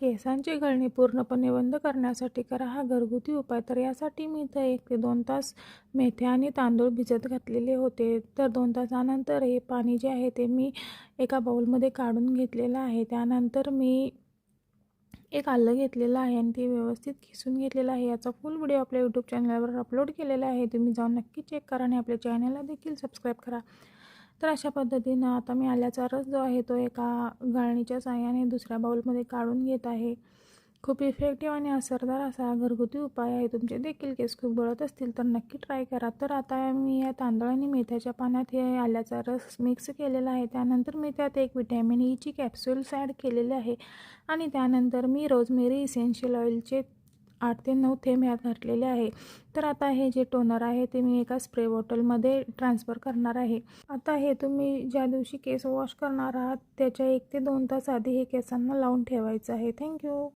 केसांची गळणी पूर्णपणे बंद करण्यासाठी करा. हा घरगुती उपाय. तर यासाठी मी इथं एक ते दोन तास मेथ्या आणि तांदूळ भिजत घातलेले होते. तर दोन तासानंतर हे पाणी जे आहे ते मी एका बाऊलमध्ये काढून घेतलेलं आहे. त्यानंतर मी एक आलं घेतलेलं आहे आणि ते व्यवस्थित खिसून घेतलेलं आहे. याचा फुल व्हिडिओ आपल्या यूट्यूब चॅनलवर अपलोड केलेला आहे. तुम्ही जाऊन नक्की चेक करा आणि आपल्या चॅनलला देखील सबस्क्राईब करा. तर अशा पद्धतीनं आता मी आल्याचा रस जो आहे तो एका गाळणीच्या साह्याने दुसऱ्या बाउलमध्ये काढून घेत आहे. खूप इफेक्टिव्ह आणि असरदार असा घरगुती उपाय आहे. तुमचे देखील केस खूप गळत असतील तर नक्की ट्राय करा. तर आता मी या तांदूळ आणि मेथ्याच्या पाण्यात हे आल्याचा रस मिक्स केलेला आहे. त्यानंतर मी त्यात एक विटॅमिन ईची कॅप्सूल्स ॲड केलेले आहे. आणि त्यानंतर मी रोजमेरी इसेन्शियल ऑइलचे आठ ते नऊ थेंब ह्यात घातलेले आहे. तर आता हे जे टोनर आहे ते मी एका स्प्रे बॉटलमध्ये ट्रान्सफर करणार आहे. आता हे तुम्ही ज्या दिवशी केस वॉश करणार आहात त्याच्या एक ते दोन तास आधी हे केसांना लावून ठेवायचं आहे. थँक्यू.